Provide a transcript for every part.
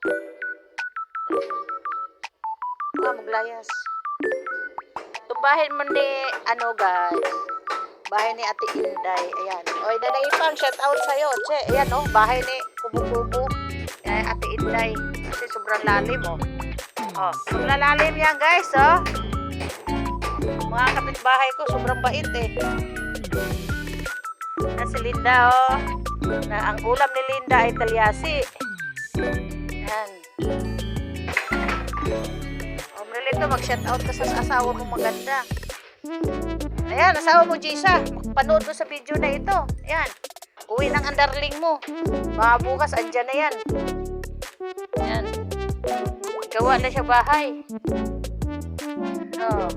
Ah, maglayas. Itong bahay mo ni, ano guys, bahay ni Ate Inday. Ayan. Oy, nanayipang, shout out sa'yo. Che, ayan oh, bahay ni Kubo-Kubo. Ayan, Ate Inday. Kasi sobrang lalim oh. Oh, sobrang lalim yan guys, oh. Mga kapitbahay ko, sobrang bait eh. Na si Linda, oh. Na ang ulam ni Linda ay talyasi. Oh, Marilito, mag-shout out ka sa asawa mo maganda. Ayan, asawa mo, Jisa. Panood mo sa video na ito. Ayan. Uwi ng andarling mo. Baka bukas, andyan na yan. Ayan. Gawa na siya bahay. Oh.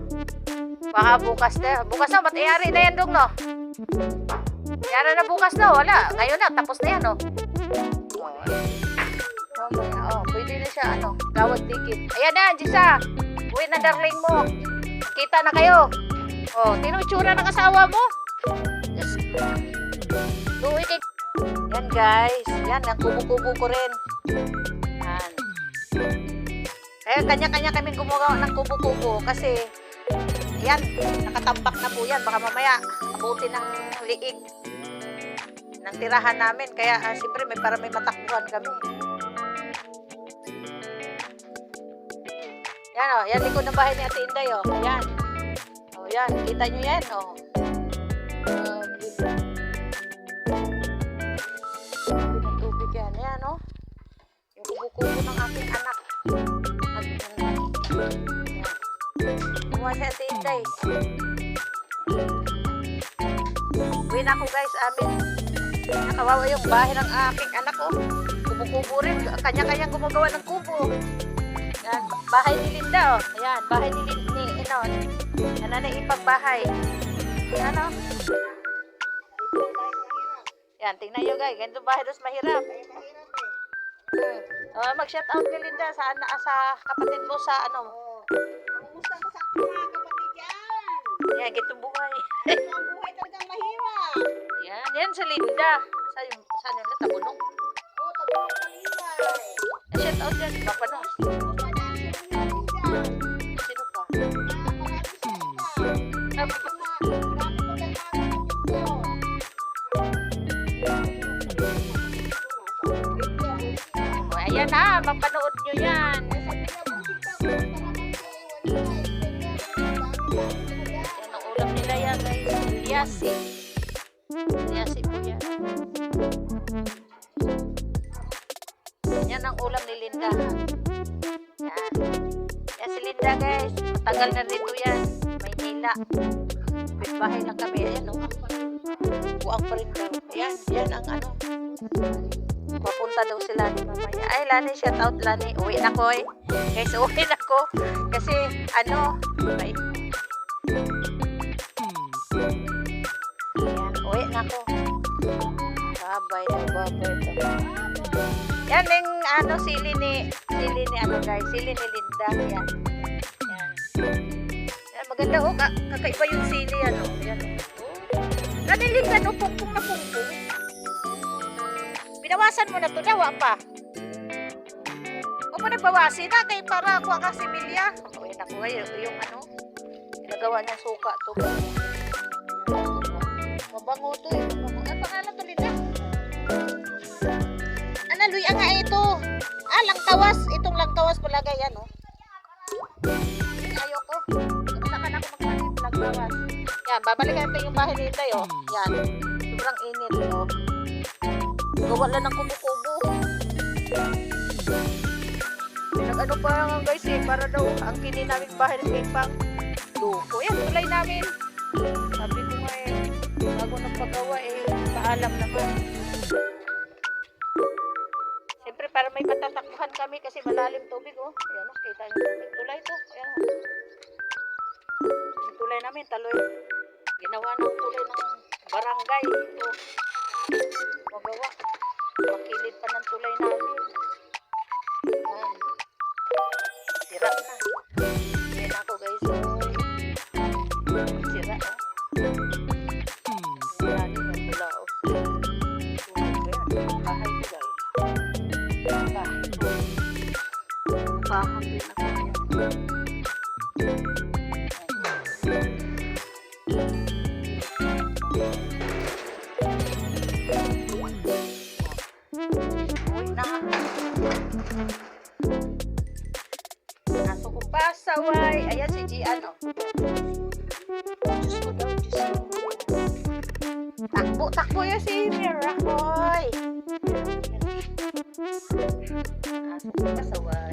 Baka bukas na. Bukas na, matayari na yan, dong, no? Yara na bukas na, wala. Ngayon na, tapos na yan, no? Oh, oh, pwede na siya, ano, gawad ticket. Ayan na, Jisa. Uwi na, darling mo. Kita na kayo. Oh, itsura ng asawa mo? Uwi kay... Yan, guys. Yan, ang kubo-kubo ko rin. Yan. Kaya kanya-kanya kami gumawa ng kubo-kubo kasi Ayan, nakatambak na po yan. Baka mamaya, abuti ng liig ng tirahan namin. Kaya, uh, siyempre, may para may matakbuhan kami. Yan, o. Yan, likod ng bahay ni Ate Inday, o. Yan. O, yan. Kita nyo yan, o. Uh, ng tubig yan. Yan, o. Yung kubo-kubo ng aking anak. At, yan. Kumuha si Ate Inday. Uwi na ako guys, amin. Nakawawa yung bahay ng aking anak ko. Kubo-kubo rin. Kanya-kanyang gumagawa ng kubo. Yan, bahay ni Linda, oh. Ayan, bahay ni Linda, ni, ano, yan na ipagbahay. Yan, oh. Yan, tingnan nyo guys, ganito bahay dos mahirap. Hmm. Oh, mag-shout out kay Linda sa, ana- sa kapatid mo sa, ano, Kumusta ko sa kapatid yan? yan, ganito buhay. Ang buhay talagang mahirap. Yan, yan si Linda. Sa yung saan yung tabunong. Oo, tabi ng kalibay. Shout out yan, baka no. Ayan na, mapanood nyo yan. Yan ang ulam nila yan, guys. Liyasi. Liyasi po yan. Yan ang ulam ni Linda. Yan. Yan si Linda, guys. Tagal na rito yan. Maynila. Bahay lang kami. Ayan, oh. Buang pa rin. Ayan, yan ang ano. Papunta daw si Lani mamaya. Ay, Lani, shout out Lani. Uwi na ko eh. Guys, uwi na ko. Kasi, ano, ay. Ayan, uwi na ko. Babay na, babay na. Yan yung ano, sili ni, sili ni ano guys, sili ni Linda. Yan. Yan. Yan, maganda oh, ka, kakaiba yung sili ano. Yan. Nanilingan oh, pungpung na pungpung. Binawasan mo na to daw, pa. O mo nagbawasin na, kay para ako ka si Milya. O, yun ako yung, yung ano, ginagawa niya suka to. Mabango to eh. Mabango. Ang pangalan to, Linda? Ano, luya nga ito. Ah, langkawas. Itong langkawas palagay yan, oh. Ayoko. Saka na ako magpalit langkawas. Yan, babalikan natin yung bahay ni Inday, oh. Yan. Sobrang init, oh. Gawa ng kubo-kubo. Nag-ano pa nga guys eh, para daw ang kini namin bahay ng Pipang. Luko yan, tulay namin. Sabi ko nga eh, bago nagpagawa eh, paalam naman. Siyempre para may matatakbuhan kami kasi malalim tubig oh. Ayan oh, kita niyo tubig. Tulay to. Ayan oh. Yung tulay namin, taloy. Ginawa ng tulay ng barangay. Ito. Magawa. Makilid pa ng tulay namin. Ayan. Sira na. Ayan ako guys. Sira oh. Malalim yung tula oh. Tulog ko yan. Bahay ko guys. Bahay ko. Na kaya. Uy Uy, ayan si Gian. Ano? Diyos ko daw, Diyos ko. Takbo, takbo yun si Miracoy. Asok ka sa way.